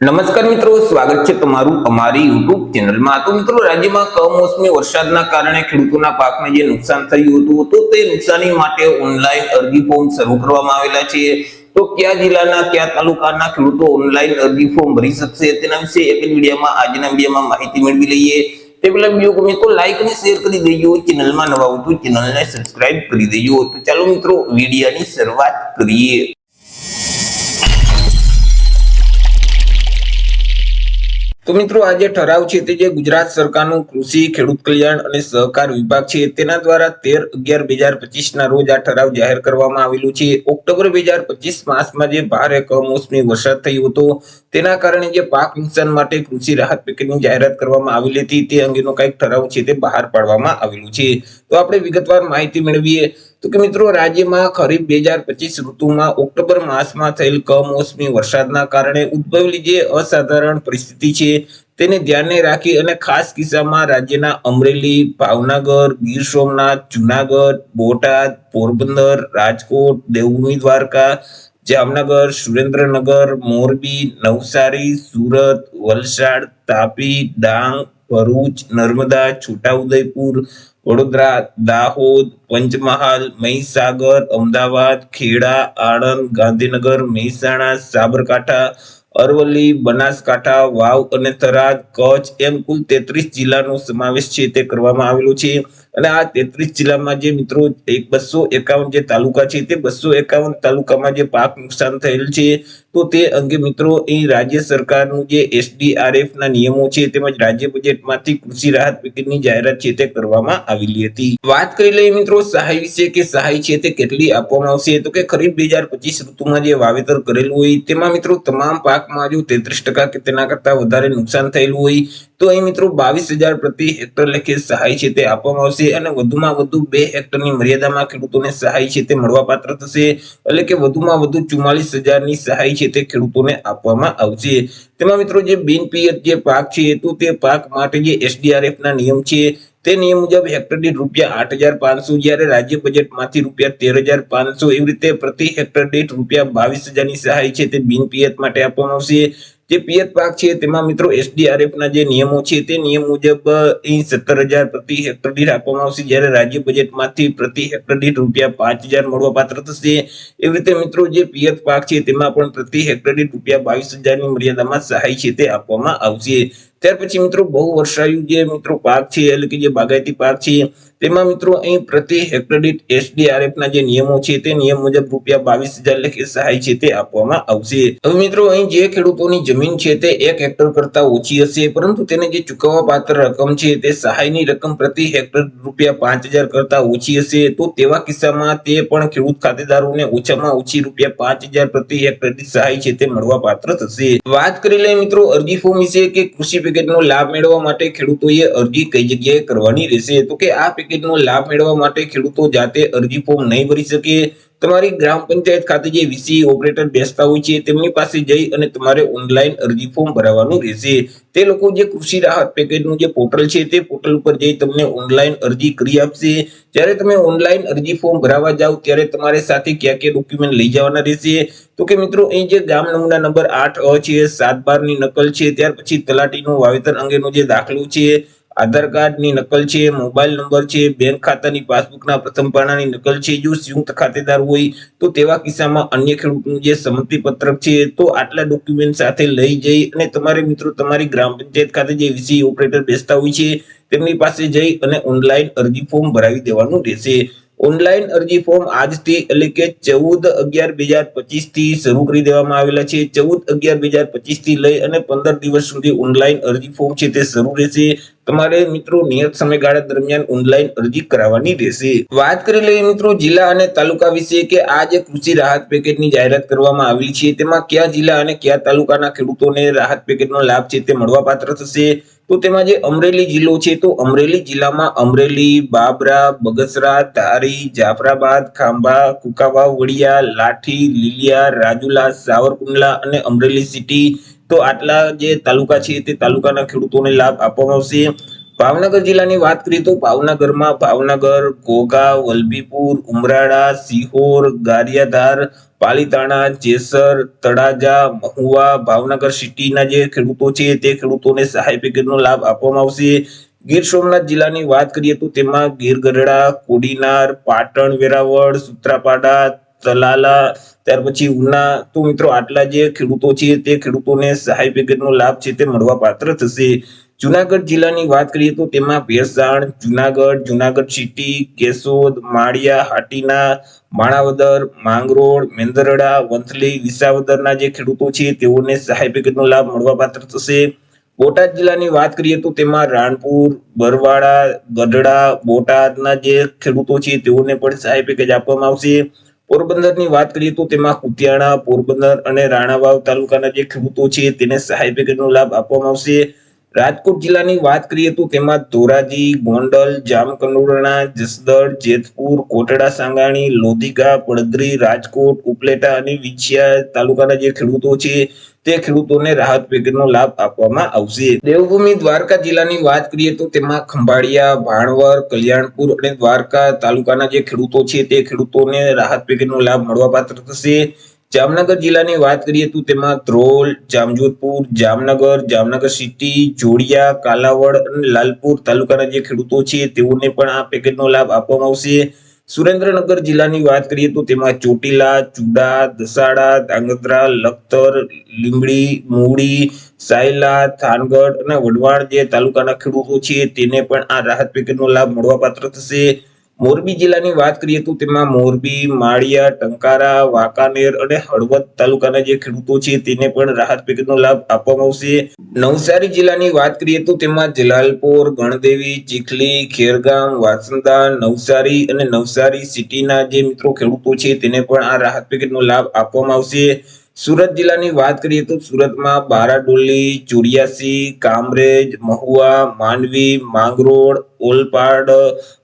નમસ્કાર મિત્રો, સ્વાગત છે તમારું અમારી યુટ્યુબ ચેનલમાં તો મિત્રો, રાજ્યમાં કમોસમી વરસાદના કારણે ખેડૂતોના પાકને જે નુકસાન થયું હતું, તો તે નુકસાની માટે ઓનલાઈન અરજી ફોર્મ શરૂ કરવામાં આવેલા છે. તો કયા જિલ્લાના, કયા તાલુકાના ખેડૂતો ઓનલાઈન અરજી ફોર્મ ભરી શકશે, તેના વિશે એક જ વિડીયોમાં, આજના વિડીયોમાં માહિતી મેળવી લઈએ. તે પહેલા વીડિયો ગમે તો લાઈક અને શેર કરી દેજો. ચેનલમાં નવા હોય તો ચેનલને સબસ્ક્રાઇબ કરી દેજો. તો ચાલો મિત્રો, વિડીયોની શરૂઆત કરીએ. તો મિત્રો આ જે ઠરાવ છે તે જે ગુજરાત સરકારનું કૃષિ, ખેડૂત કલ્યાણ અને સહકાર વિભાગ છે, તેના દ્વારા તેર અગિયાર બે હજાર પચીસ ના રોજ આ ઠરાવ જાહેર કરવામાં આવેલું છે. ઓક્ટોબર બે હજાર પચીસ માસમાં જે ભારે કમોસમી વરસાદ થયો હતો, તેના કારણે જે પાક નુકસાન માટે કૃષિ રાહત પેકેજની જાહેરાત કરવામાં આવેલી હતી, તે અંગેનો કંઈક ઠરાવ છે તે બહાર પાડવામાં આવેલું છે. તો આપણે વિગતવાર માહિતી મેળવીએ. તો કે મિત્રો, રાજ્યમાં ખરીફ બે હજાર પચીસ ઋતુમાં ઓક્ટોબર માસમાં થયેલ કમોસમી વરસાદના કારણે ઉદ્ભવેલી જે અસાધારણ પરિસ્થિતિ છે, તેને ધ્યાને રાખી અને ખાસ કિસ્સામાં રાજ્યના અમરેલી, ભાવનગર, ગીર સોમનાથ, જુનાગઢ, બોટાદ, પોરબંદર, રાજકોટ, દેવભૂમિ, દ્વારકા, જામનગર, સુરેન્દ્રનગર, મોરબી, નવસારી, સુરત, વલસાડ, તાપી, ડાંગ, ભરૂચ, નર્મદા, છોટાઉદેપુર વડોદરા, દાહોદ, પંચમહાલ, મહીસાગર, અમદાવાદ, ખેડા, આણંદ, ગાંધીનગર, મહેસાણા, સાબરકાંઠા, અરવલ્લી, બનાસકાંઠા, વાવ અને થરાદ, કચ્છ એમ કુલ તેત્રીસ જિલ્લાનો સમાવેશ છે તે કરવામાં આવેલો છે. અને આ તેત્રીસ જિલ્લામાં જે મિત્રો એક બસો એકાવન જે તાલુકા છે, તે બસો એકાવન તાલુકામાં જે પાક નુકસાન થયેલ છે, તો તે અંગે મિત્રો એ રાજ્ય સરકારનું જે એસડીઆરએફ ના નિયમો છે, તેમજ રાજ્ય બજેટમાંથી કૃષિ રાહત પેકેજની જાહેરાત છે તે કરવામાં આવેલી હતી. વાત કરી લઈએ મિત્રો સહાય વિશે કે સહાય છે તે કેટલી આપવામાં આવશે? તો કે ખરીફ બે હજાર પચીસ ઋતુમાં જે વાવેતર કરેલું હોય, તેમાં મિત્રો તમામ પાકમાં જો તેત્રીસ ટકા કે તેના કરતા વધારે નુકસાન થયેલું હોય, તો અહીં મિત્રો બાવીસ હજાર પ્રતિ હેક્ટર લેખે સહાય છે તે આપવામાં આવશે. અને વધુમાં વધુ બે હેક્ટરની મર્યાદામાં ખેડૂતોને સહાય છે તે મળવાપાત્ર થશે. એટલે કે વધુમાં વધુ ચુમ્માલીસ હજારની સહાય છે તે ખેડૂતોને આપવામાં આવશે. તેમાં મિત્રો જે બિનપિયત જે પાક છે તો તે પાક માટે જે એસડીઆરએફના નિયમ છે તે નિયમ મુજબ હેક્ટર દીઠ રૂપિયા આઠ હજાર પાંચસો જ્યારે રાજ્ય બજેટમાંથી રૂપિયા તેર હજાર પાંચસો એવી રીતે પ્રતિ હેક્ટર દીઠ રૂપિયા બાવીસ હજારની સહાય છે તે બિનપિયત માટે આપવામાં આવશે. જે પિયત પાક છે, તેમાં મિત્રો એસડીઆરએફ ના જે નિયમો છે, તે નિયમ મુજબ અહીં સત્તર હજાર પ્રતિ હેક્ટર દીઠ આપવામાં આવશે. જ્યારે રાજ્ય બજેટમાંથી પ્રતિ હેક્ટર દીઠ રૂપિયા પાંચ હજાર મળવા પાત્ર થશે. એવી રીતે મિત્રો જે પિયત પાક છે, તેમાં પણ પ્રતિ હેક્ટર દીઠ રૂપિયા બાવીસ હજારની મર્યાદામાં સહાય છે, તે આપવામાં આવશે. ત્યાર પછી મિત્રો બહુ વર્ષાયુ જે મિત્રો પાક છે, એટલે કે જે બાગાયતી પાક છે તેમાં મિત્રો અહીં પ્રતિ હેક્ટર દીઠ એસડીઆરએફ ના જે નિયમો છે, તે નિયમ મુજબ રૂપિયા બાવીસ હજાર લેખે સહાય છે તે આપવામાં આવશે. હવે મિત્રો અહીં જે ખેડૂતોની જમીન છે, તે એક હેક્ટર કરતા ઓછી હશે, પરંતુ તેને જે ચૂકવવા પાત્ર રકમ છે, તે સહાયની રકમ પ્રતિ હેક્ટર રૂપિયા પાંચ કરતા ઓછી હશે, તો તેવા કિસ્સામાં તે પણ ખેડૂત ખાતેદારોને ઓછામાં ઓછી રૂપિયા પાંચ હજાર પ્રતિ હેક્ટર સહાય છે તે મળવા પાત્ર થશે. વાત કરી લઈએ મિત્રો અરજી ફોર્મ વિશે કે કૃષિ પેકેજનો લાભ મેળવવા માટે ખેડૂતોએ અરજી કઈ જગ્યાએ કરવાની રહેશે, તો કે આ પેકેજનો લાભ મેળવવા માટે ખેડૂતો જાતે અરજી ફોર્મ નહીં ભરી શકે. તમારી ગ્રામ પંચાયત ખાતે જે વીસી ઓપરેટર બેસતા હોય છે, તેમની પાસે જઈ અને તમારે ઓનલાઈન અરજી ફોર્મ ભરાવવાનું રહેશે. તે લોકો જે કૃષિ રાહત પેકેજનું જે પોર્ટલ છે, તે પોર્ટલ ઉપર જઈ તમને ઓનલાઈન અરજી કરી આપશે. જ્યારે તમે ઓનલાઈન અરજી ફોર્મ ભરાવા જાવ, ત્યારે તમારે સાથે કયા કયા ડોક્યુમેન્ટ લઈ જવાના રહેશે? તો કે મિત્રો, અહીં જે ગામ નમૂના નંબર આઠ અ છે, સાત બારની નકલ છે, ત્યાર પછી તલાટીનું વાવેતર અંગેનો જે દાખલો છે આધાર કાર્ડની નકલ છે, મોબાઈલ નંબર છે, બેંક ખાતાની પાસબુકના પ્રથમ પાનાની નકલ છે, જો સંયુક્ત ખાતેદાર હોય તો તેવા કિસ્સામાં અન્ય ખેડૂતનું જે સંમતિ પત્રક છે, તો આટલા ડોક્યુમેન્ટ સાથે લઈ જઈ અને તમારે મિત્રો તમારી ગ્રામ પંચાયત ખાતે જે વીસી ઓપરેટર બેસતા હોય છે, તેમની પાસે જઈ અને ઓનલાઈન અરજી ફોર્મ ભરાવી દેવાનું રહેશે. ઓનલાઈન અરજી ફોર્મ આજથી એટલે કે ચૌદ અગિયાર બે હજાર પચીસથી શરૂ કરી દેવામાં આવેલા છે. ચૌદ અગિયાર બે હજાર પચીસથી લઈ અને પંદર દિવસ સુધી ઓનલાઈન અરજી ફોર્મ છે તે શરૂ રહેશે. તમારે મિત્રો નિયત સમયગાળા દરમિયાન ઓનલાઈન અરજી કરાવવાની રહેશે. વાત કરી લઈએ મિત્રો જિલ્લા અને તાલુકા વિશે કે આ જે કૃષિ રાહત પેકેજની જાહેરાત કરવામાં આવેલી છે. તેમાં કયા જિલ્લા અને કયા તાલુકાના ખેડૂતોને રાહત પેકેજનો લાભ છે તે મળવાપાત્ર થશે. તો તેમાં જે અમરેલી જિલ્લો છે, તો અમરેલી જિલ્લામાં અમરેલી, બાબરા, બગસરા ધારી જાફરાબાદ, ખાંભા, કુકાવાવ, વડિયા, લાઠી, લીલિયા, રાજુલા, સાવરકુંડલા અને અમરેલી સિટી તો આટલા જે તાલુકા છે, તે તાલુકાના ખેડૂતોને લાભ આપવામાં આવશે. ભાવનગર જિલ્લાની વાત કરીએ તો ભાવનગરમાં ભાવનગર ઘોઘા વલભીપુર, ઉમરાળા સિહોર ગારિયાધાર, પાલીતાણા, જેસર, તળાજા, મહુવા, ભાવનગર સિટીના જે ખેડૂતો છે તે ખેડૂતોને સહાય પેકેજનો લાભ આપવામાં આવશે. ગીર સોમનાથ જિલ્લાની વાત કરીએ તો તેમાં ગીર ગઢડા, કોડીનાર, પાટણ, વેરાવળ, સુત્રાપાડા, તલાલા, ત્યાર પછી ઉના. તો મિત્રો આટલા જે ખેડૂતો છે તે ખેડૂતોને સહાય પેકેજનો લાભ છે તે મળવા પાત્ર થશે. જુનાગઢ જિલ્લાની વાત કરીએ તો તેમાં ભેરસાણ જુનાગઢ જુનાગઢ સિટી, કેશોદ, માળિયા, હાટીના, માણાવદર, માંગરોળ, મેંદરડા, વંથલી, વિસાવદરના જે ખેડૂતો છે તેઓને સહાય પેકેજનો લાભ મળવા પાત્ર થશે. બોટાદ જિલ્લાની વાત કરીએ તો તેમાં રાણપુર બરવાડા ગઢડા, બોટાદના જે ખેડૂતો છે તેઓને પણ સહાય પેકેજ આપવામાં આવશે. પોરબંદરની વાત કરીએ તો તેમાં કુતિયાણા, પોરબંદર અને રાણાવાવ તાલુકાના જે ખેડૂતો છે તેને સહાય પેકેજનો લાભ આપવામાં આવશે. રાજકોટ જિલ્લાની વાત કરીએ તો તેમાં ધોરાજી, ગોંડલ, જામકંડોરણા જસદળ જેતપુર, કોટડા, સાંગાણી લોધીગા પડદરી રાજકોટ, ઉપલેટા અને વિછિયા તાલુકાના જે ખેડૂતો છે, તે ખેડૂતોને રાહત પેકેજનો લાભ આપવામાં આવશે. દેવભૂમિ દ્વારકા જિલ્લાની વાત કરીએ તો તેમાં ખંભાળિયા ભાણવર કલ્યાણપુર અને દ્વારકા તાલુકાના જે ખેડૂતો છે, તે ખેડૂતોને રાહત પેકેજનો લાભ મળવાપાત્ર થશે. જામનગર જિલ્લાની વાત કરીએ તો તેમાં ધ્રોલ, જામજોધપુર, જામનગર જામનગર સિટી જોડિયા, કાલાવડ અને લાલપુર તાલુકાના જે ખેડૂતો છે તેઓને પણ આ પેકેજનો લાભ આપવામાં આવશે. સુરેન્દ્રનગર જિલ્લાની વાત કરીએ તો તેમાં ચોટીલા, ચુડા, દસાડા, ધાંગધ્રા, લખતર, લીંબડી મૂડી સાયલા, થાનગઢ અને વઢવાણ જે તાલુકાના ખેડૂતો છે તેને પણ આ રાહત પેકેજનો લાભ મળવાપાત્ર થશે. મોરબી જિલ્લાની વાત કરીએ તો તેમાં મોરબી, માળિયા, ટંકારા, વાંકાનેર અને હળવદ તાલુકાના જે ખેડૂતો છે તેને પણ રાહત પેકેજનો લાભ આપવામાં આવશે. નવસારી જિલ્લાની વાત કરીએ તો તેમાં જલાલપોર, ગણદેવી, ચીખલી, ખેરગામ, વાસંદા, નવસારી અને નવસારી સિટીના જે મિત્રો ખેડૂતો છે તેને પણ આ રાહત પેકેજનો લાભ આપવામાં આવશે. સુરત જિલ્લાની વાત કરીએ તો સુરતમાં બારાડોલી ચોર્યાસી કામરેજ, મહુવા, માંડવી, માંગરોળ, ઓલપાડ,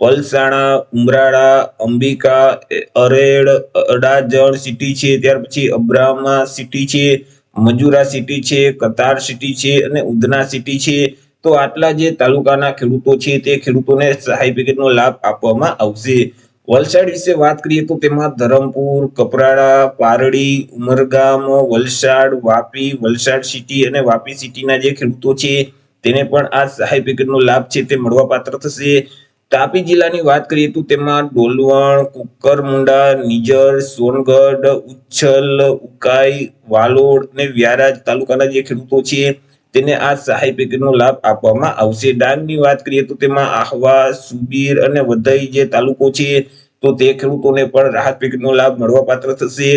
પલસાણા, ઉમરાળા, અંબિકા અરેડ, અડાજણ સિટી છે, ત્યાર પછી અબ્રામા સિટી છે, મજુરા સિટી છે, કતાર સિટી છે અને ઉધના સિટી છે. તો આટલા જે તાલુકાના ખેડૂતો છે, તે ખેડૂતોને સહાય પેકેજનો લાભ આપવામાં આવશે. વલસાડ વિશે વાત કરીએ તો તેમાં ધરમપુર, કપરાડા, પારડી, ઉમરગામ, વલસાડ, વાપી, વલસાડ સિટી અને વાપી સિટીના જે ખેડૂતો છે, તેને પણ આ સહાય પેકેટનો લાભ છે તે મળવાપાત્ર થશે. તાપી જિલ્લાની વાત કરીએ તો તેમાં ડોલવણ, કુકરમુંડા, નિજર, સોનગઢ, ઉચ્છલ, ઉકાઈ, વાલોડ અને વ્યારાજ તાલુકાના જે ખેડૂતો છે તેને આ સહાય પેકેજનો લાભ આપવામાં આવશે. ડાંગની વાત કરીએ તો તેમાં આહવા, સુબીર અને વધઈ જે તાલુકો છે, તો તે ખેડૂતોને પણ રાહત પેકેજનો લાભ મળવા પાત્ર થશે.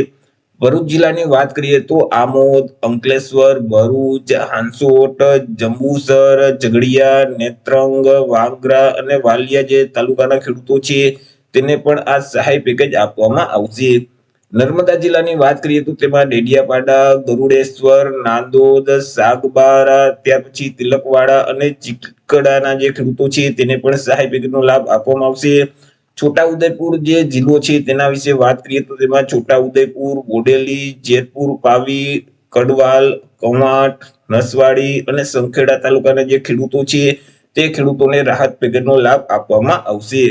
ભરૂચ જિલ્લાની વાત કરીએ તો આમોદ, અંકલેશ્વર, ભરૂચ, હાંસોટ, જંબુસર, ઝઘડિયા, નેત્રંગ, વાગરા અને વાલિયા જે તાલુકાના ખેડૂતો છે, તેને પણ આ સહાય પેકેજ આપવામાં આવશે. નર્મદા જિલ્લાની વાત કરીએ તો તેમાં ડેડિયાપાડા, ગરુડેશ્વર, નાંદોદ, સાગબારા, ત્યાર પછી તિલકવાડા અને ચીકડાના જે ખેડૂતો છે તેને પણ સહાય પેકેજનો લાભ આપવામાં આવશે. છોટાઉદેપુર જે જિલ્લો છે તેના વિશે વાત કરીએ તો તેમાં છોટાઉદેપુર, બોડેલી, જેતપુર, પાવી, કડવાલ, કવાંટ, નસવાડી અને સંખેડા તાલુકાના જે ખેડૂતો છે તે ખેડૂતોને રાહત પેકેજનો લાભ આપવામાં આવશે.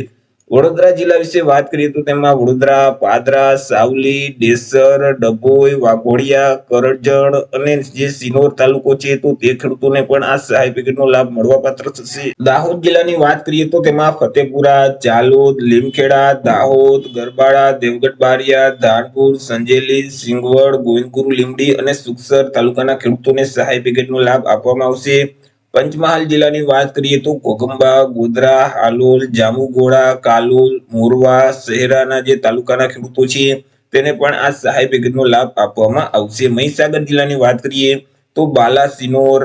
વડોદરા જિલ્લા વિશે વાત કરીએ તો તેમાં વડોદરા, પાદરા, સાવલી, ડેસર, ડભોઈ, વાઘોડિયા, કરજણ અને જે સિનોર તાલુકો છે તો તે ખેડૂતોને પણ આ સહાય પેકેટનો લાભ મળવાપાત્ર થશે. દાહોદ જિલ્લાની વાત કરીએ તો તેમાં ફતેપુરા જાલોદ લીમખેડા, દાહોદ, ગરબાડા, દેવગઢ બારિયા, ધાનપુર, સંજેલી, સિંગવડ, ગોવિંદગુરુ લીમડી અને સુખસર તાલુકાના ખેડૂતોને સહાય પેકેટનો લાભ આપવામાં આવશે. પંચમહાલ જિલ્લાની વાત કરીએ તો કોગંબા ગોધરા, હાલોલ જામુગોળા કાલોલ, મોરવા શહેરાના જે તાલુકાના ખેડૂતો છે, તેને પણ આ સહાય પેકેજનો લાભ આપવામાં આવશે. મહીસાગર જિલ્લાની વાત કરીએ તો બાલાસિનોર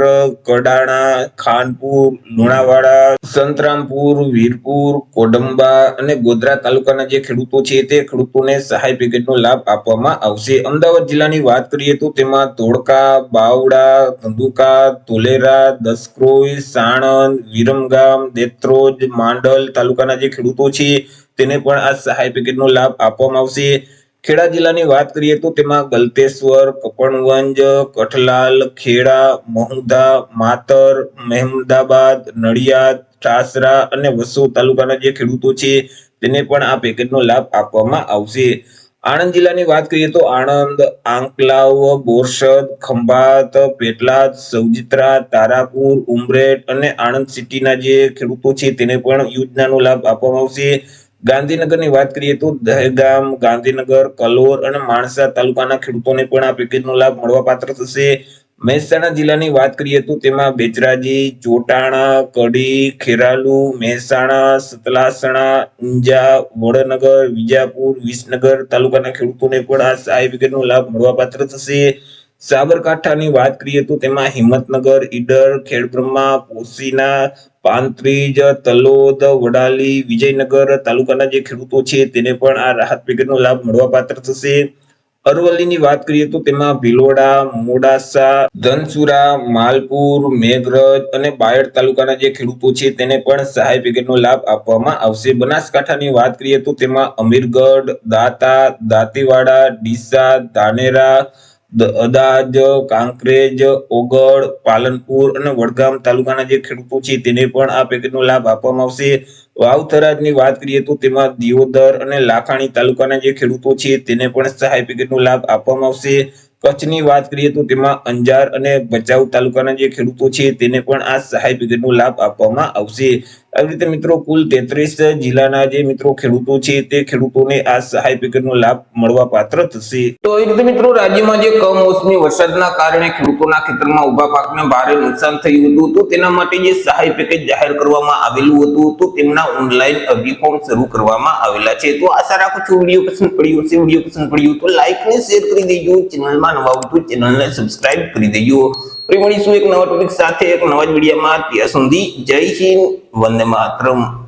કડાણા, ખાનપુર, લુણાવાડા, સંતરામપુર, વીરપુર, કોડંબા અને ગોધરા તાલુકાના જે ખેડૂતો છે તે ખેડૂતોને સહાય પેકેજનો લાભ આપવામાં આવશે. અમદાવાદ જિલ્લાની વાત કરીએ તો તેમાં ધોળકા, બાવડા, ધંધુકા, ધોલેરા, દસક્રોઈ, સાણંદ, વિરમગામ, દેત્રોજ, માંડલ તાલુકાના જે ખેડૂતો છે તેને પણ આ સહાય પેકેજનો લાભ આપવામાં આવશે. ખેડા જિલ્લાની વાત કરીએ તો તેમાં ગલતેશ્વર કપણવંજ કઠલાલ, ખેડા, મહુદા, માતર, મહેમદાબાદ, નડિયાદ, ચાસરા અને વસો તાલુકાના જે ખેડૂતો છે તેને પણ આ પેકેજનો લાભ આપવામાં આવશે. આણંદ જિલ્લાની વાત કરીએ તો આણંદ, આંકલાવ, બોરસદ, ખંભાત, પેટલાદ, સૌજિત્રા, તારાપુર ઉમરેટ અને આણંદ સિટીના જે ખેડૂતો છે તેને પણ યોજનાનો લાભ આપવામાં આવશે. ગાંધીનગરની વાત કરીએ તો દહેગામ, ગાંધીનગર, કલોર અને માણસા તાલુકાના ખેડૂતોને પણ આ પેકેજનો લાભ મળવાપાત્ર થશે. મહેસાણા જિલ્લાની વાત કરીએ તો તેમાં બેચરાજી જોટાણા કડી ખેરાલુ, મહેસાણા, સતલાસણા, ઊંઝા, વડનગર, વિજાપુર, વિસનગર તાલુકાના ખેડૂતોને પણ આ સહાય પેકેજનો લાભ મળવા પાત્ર થશે. સાબરકાંઠાની વાત કરીએ તો તેમાં હિંમતનગર, ઈડર, ખેડબ્રહ્મા, પોસીના પાંત્રીજ તલોદ, વડાલી, વિજયનગર તાલુકાના જે ખેડૂતો છે તેને પણ આ રાહત પેકેજનો લાભ મળવાપાત્ર થશે. અરવલ્લીની વાત કરીએ તો તેમાં ભિલોડા, મોડાસા, ધનસુરા, માલપુર, મેઘરજ અને બાયડ તાલુકાના જે ખેડૂતો છે તેને પણ સહાય પેકેજનો લાભ આપવામાં આવશે. બનાસકાંઠાની વાત કરીએ તો તેમાં અમીરગઢ, દાતા, દાંતીવાડા, ડીસા, ધાનેરા અદાજ, કાંકરેજ, ઓગળ, પાલનપુર અને વડગામ તાલુકાના જે ખેડૂતો છે તેને પણ આ પેકેજનો લાભ આપવામાં આવશે. વાવથરાજની વાત કરીએ તો તેમાં દિયોદર અને લાખાણી તાલુકાના જે ખેડૂતો છે તેને પણ સહાય પેકેજનો લાભ આપવામાં આવશે. કચ્છની વાત કરીએ તો તેમાં અંજાર અને ભચાઉ તાલુકાના જે ખેડૂતો છે તેને પણ આ સહાય પેકેજનો લાભ આપવામાં આવશે. આવી રીતે મિત્રો કુલ તેત્રીસ જિલ્લાના જે મિત્રો ખેડૂતો છે તે ખેડૂતોને આ સહાય પેકેજનો લાભ મળવા પાત્ર થશે. તો એ રીતે મિત્રો રાજ્યમાં જે કમોસમી વરસાદના કારણે ખેડૂતોના ખેતરમાં ઊભા પાકને ભારે નુકસાન થયું હતું, તો તેના માટે જે સહાય પેકેજ જાહેર કરવામાં આવેલું હતું, તો તેમના ઓનલાઈન અરજી ફોર્મ શરૂ કરવામાં આવેલા છે. તો આશા રાખું છું વીડિયો પસંદ પડ્યો હશે, વીડિયો પસંદ પડ્યું તો લાઈક ને શેર કરી દેજો, ચેનલમાં નવા હોય તો ચેનલને સબસ્ક્રાઇબ કરી દેજો. ફરી મળીશું એક નવા ટોપિક સાથે, એક નવા જ વિડીયોમાં. ત્યાં સુધી જય હિન્દ, વંદે માતરમ